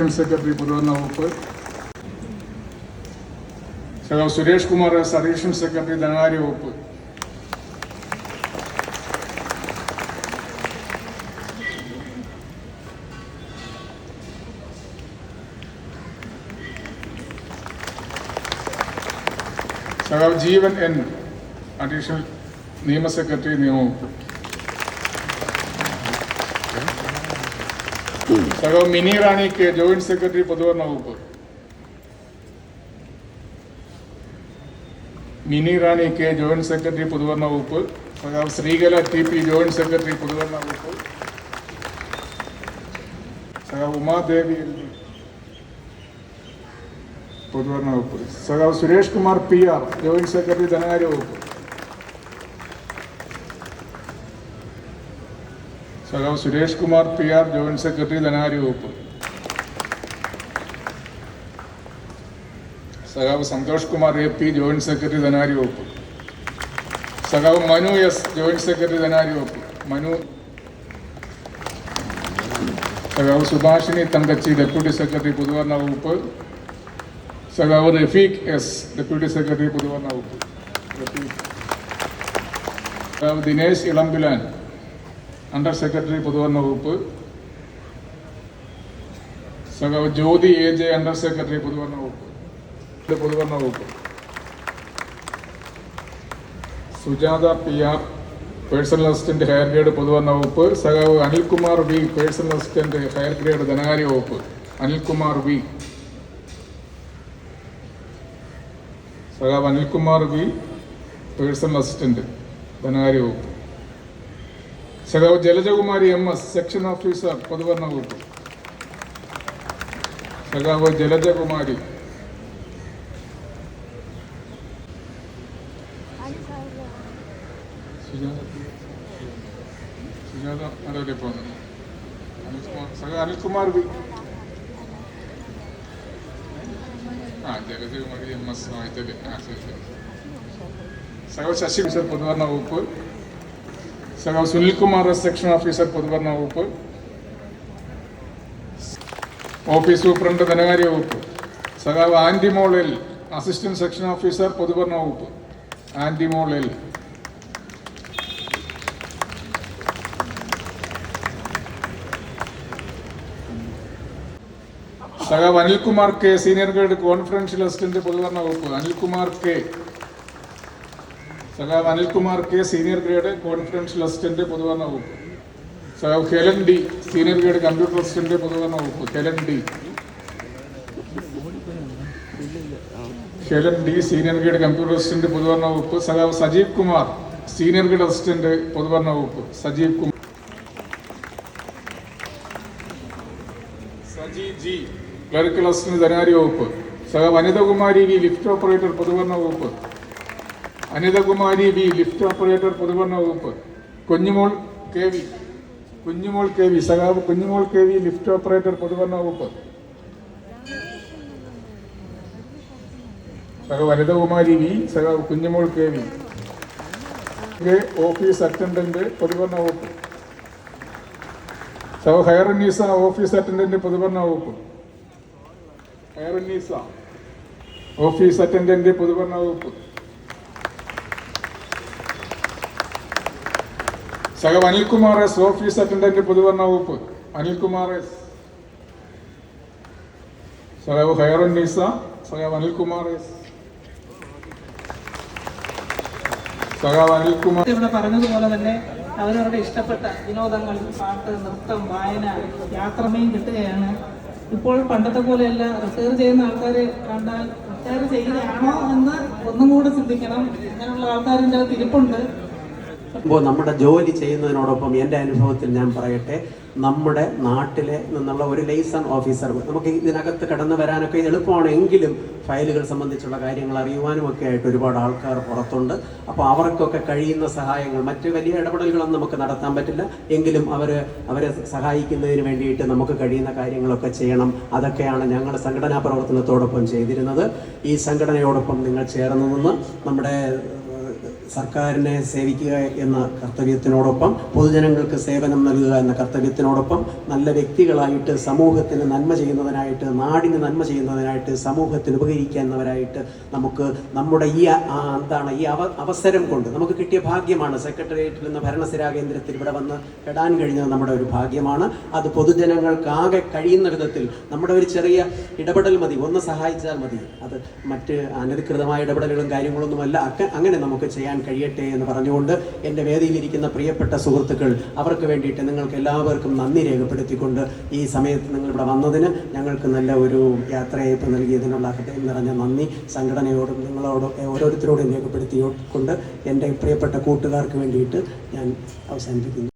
Additional secretary പുരോഗമന വകുപ്പ് സഖാവ് Suresh Kumar S additional secretary ധനകാര്യ വകുപ്പ് സഖാവ് ജീവൻ എൻ അഡീഷണൽ നിയമ സെക്രട്ടറി നിയമവകുപ്പ് സഖാവ് Mini Rani K joint secretary പൊതുഭരണ വകുപ്പ് Mini Rani K joint secretary പൊതുഭരണ വകുപ്പ് സഖാവ് Sreekala T P joint secretary പൊതുഭരണ വകുപ്പ് സഖാവ് ഉമാദേവി എൽ ഡി പൊതുഭരണ വകുപ്പ് സഖാവ് Suresh Kumar P R joint secretary ധനകാര്യ വകുപ്പ് സഖാവ് Suresh Kumar P R joint secretary ധനകാര്യ വകുപ്പ്. സഖാവ് Santhosh Kumar A P joint secretary ധനകാര്യ വകുപ്പ്. സഖാവ് മനു എസ് ജോയിന്റ് സെക്രട്ടറി ധനകാര്യ വകുപ്പ്. മനു. സഖാവ് സുഭാഷിണി തങ്കച്ചി ഡെപ്യൂട്ടി സെക്രട്ടറി പൊതുഭരണ വകുപ്പ്. സഖാവ് റഫീഖ് എസ് ഡെപ്യൂട്ടി സെക്രട്ടറി പൊതുഭരണ വകുപ്പ്. റഫീഖ്. സഖാവ് ദിനേശ് ഇളംബിലാൻ അണ്ടർ സെക്രട്ടറി പൊതുവരണ വകുപ്പ് സഖാവ് Jyothi A J under secretary പൊതുവരണ വകുപ്പ് പൊതുവരണ വകുപ്പ് Sujatha P R personal assistant higher grade പൊതുവരണ വകുപ്പ് സഖാവ് Anilkumar V personal assistant higher grade ധനകാര്യ വകുപ്പ് അനിൽകുമാർ വി സഖാവ് അനിൽകുമാർ വി പേഴ്സണൽ അസിസ്റ്റന്റ് ധനകാര്യ വകുപ്പ് സഖാവ് Jalajakumari M S section officer പൊതുഭരണ വകുപ്പ് സഖാവ് ജലജകുമാരി. സുജാത. നടുവിലെ പോകുന്നത് അനിൽകുമാർ അനിൽകുമാർ വി. ആ ജലജകുമാരി എം എസ് വായിച്ചത് ആ ശരി ശരി. സഖാവ് ശശി മിശ്ര പൊതുഭരണ വകുപ്പ് സഖാവ് സുനിൽകുമാർ സെക്ഷൻ ഓഫീസർ പൊതുഭരണ വകുപ്പ്. ഓഫീസ് സൂപ്രണ്ട് ധനകാര്യ വകുപ്പ്. സഖാവ് ആന്റിമോളിൽ അസിസ്റ്റന്റ് സെക്ഷൻ ഓഫീസർ പൊതുഭരണ വകുപ്പ്. ആന്റിമോളിൽ സഖാവ് Anilkumar K senior grade confidential assistant പൊതുഭരണ വകുപ്പ്. അനിൽകുമാർ കെ. സഖാവ് Anilkumar K senior grade confidential assistant പൊതുവരണ വകുപ്പ്. സഖാവ് Helen D senior grade computer assistant പൊതുവരണ വകുപ്പ്. Helen D. Helen D senior grade computer assistant പൊതുവരണ വകുപ്പ്. സഖാവ് Sajeev Kumar senior grade assistant പൊതുവരണ വകുപ്പ്. Sajeev Kumar. Saji G clerical assistant ധനകാര്യ വകുപ്പ്. സഖാവ് Anithakumari V lift operator പൊതുവരണ വകുപ്പ്. അനിതകുമാരി വി ലിഫ്റ്റ് ഓപ്പറേറ്റർ പൊതുഭരണ വകുപ്പ്. Kunjumol K V Kunjumol K V സഖാവ് Kunjumol K V lift operator പൊതുഭരണ വകുപ്പ്. സഖാവ് അനിതകുമാരി വി സഖാവ് Kunjumol K V. Office attendant പൊതുഭരണ വകുപ്പ്. സഖാവ് ഹയറുന്നീസ ഓഫീസ് അറ്റൻഡന്റ് പൊതുഭരണ വകുപ്പ്. ഹയറുന്നീസ ഓഫീസ് അറ്റൻഡന്റ് പൊതുഭരണ വകുപ്പ്. സഖാവ് അനിൽകുമാർ എസ് ഓഫീസ് അറ്റൻഡന്റ് പൊതുവർണ വകുപ്പ്. അനിൽകുമാർ എസ് സഖാവ് നീസ സഖാവ് അനിൽകുമാർ എസ് സഖാവ് അനിൽകുമാർ. ഇവിടെ പറഞ്ഞതുപോലെ തന്നെ അവരവരുടെ ഇഷ്ടപ്പെട്ട വിനോദങ്ങൾ പാട്ട് നൃത്തം വായന യാത്രമയും കിട്ടുകയാണ്. ഇപ്പോൾ പണ്ടത്തെ പോലെയല്ല റിസേർവ് ചെയ്യുന്ന ആൾക്കാരെ കണ്ടാൽ റിസേർവ് ചെയ്യുകയാണോ എന്ന് ഒന്നും കൂടെ ചിന്തിക്കണം. അങ്ങനെയുള്ള ആൾക്കാരിന്റെ അകത്ത് ഇരിപ്പുണ്ട് അപ്പോൾ നമ്മുടെ ജോലി ചെയ്യുന്നതിനോടൊപ്പം എന്റെ അനുഭവത്തിൽ ഞാൻ പറയട്ടെ നമ്മുടെ നാട്ടിലെ നിന്നുള്ള ഒരു ലൈസൺ ഓഫീസർ നമുക്ക് ഇതിനകത്ത് കടന്നു വരാനൊക്കെ എളുപ്പമാണ് എങ്കിലും ഫയലുകൾ സംബന്ധിച്ചുള്ള കാര്യങ്ങൾ അറിയുവാനും ഒക്കെ ആയിട്ട് ഒരുപാട് ആൾക്കാർ പുറത്തുണ്ട്. അപ്പോൾ അവർക്കൊക്കെ കഴിയുന്ന സഹായങ്ങൾ മറ്റ് വലിയ ഇടപെടലുകളൊന്നും നമുക്ക് നടത്താൻ പറ്റില്ല. എങ്കിലും അവർ അവരെ സഹായിക്കുന്നതിന് വേണ്ടിയിട്ട് നമുക്ക് കഴിയുന്ന കാര്യങ്ങളൊക്കെ ചെയ്യണം. അതൊക്കെയാണ് ഞങ്ങൾ സംഘടനാ പ്രവർത്തനത്തോടൊപ്പം ചെയ്തിരുന്നത്. ഈ സംഘടനയോടൊപ്പം നിങ്ങൾ ചേർന്ന് നിന്ന് നമ്മുടെ സർക്കാരിനെ സേവിക്കുക എന്ന കർത്തവ്യത്തിനോടൊപ്പം പൊതുജനങ്ങൾക്ക് സേവനം നൽകുക എന്ന കർത്തവ്യത്തിനോടൊപ്പം നല്ല വ്യക്തികളായിട്ട് സമൂഹത്തിന് നന്മ ചെയ്യുന്നതിനായിട്ട് നാടിന് നന്മ ചെയ്യുന്നതിനായിട്ട് സമൂഹത്തിന് ഉപകരിക്കുന്നവരായിട്ട് നമുക്ക് നമ്മുടെ ഈ എന്താണ് ഈ അവ അവസരം കൊണ്ട് നമുക്ക് കിട്ടിയ ഭാഗ്യമാണ്. സെക്രട്ടേറിയറ്റിൽ നിന്ന് ഭരണസിരാ കേന്ദ്രത്തിൽ ഇവിടെ വന്ന് പെടാൻ കഴിഞ്ഞത് നമ്മുടെ ഒരു ഭാഗ്യമാണ്. അത് പൊതുജനങ്ങൾക്കാകെ കഴിയുന്ന വിധത്തിൽ നമ്മുടെ ഒരു ചെറിയ ഇടപെടൽ മതി. ഒന്ന് സഹായിച്ചാൽ മതി. അത് മറ്റ് അനധികൃതമായ ഇടപെടലുകളും കാര്യങ്ങളൊന്നുമല്ല. അങ്ങനെ നമുക്ക് ചെയ്യാൻ കഴിയട്ടെ എന്ന് പറഞ്ഞുകൊണ്ട് എന്റെ വേദിയിലിരിക്കുന്ന പ്രിയപ്പെട്ട സുഹൃത്തുക്കൾ അവർക്ക് വേണ്ടിയിട്ട് നിങ്ങൾക്ക് എല്ലാവർക്കും നന്ദി രേഖപ്പെടുത്തിക്കൊണ്ട് ഈ സമയത്ത് നിങ്ങൾ ഇവിടെ വന്നതിന് ഞങ്ങൾക്ക് നല്ല ഒരു യാത്രയയപ്പ് നൽകിയതിനുള്ള ഹൃദയം നിറഞ്ഞ നന്ദി. സംഘടനയോടും നിങ്ങളോടും ഓരോരുത്തരോടും രേഖപ്പെടുത്തിക്കൊണ്ട് എന്റെ പ്രിയപ്പെട്ട കൂട്ടുകാർക്ക് വേണ്ടിയിട്ട് ഞാൻ അവസാനിപ്പിക്കുന്നു.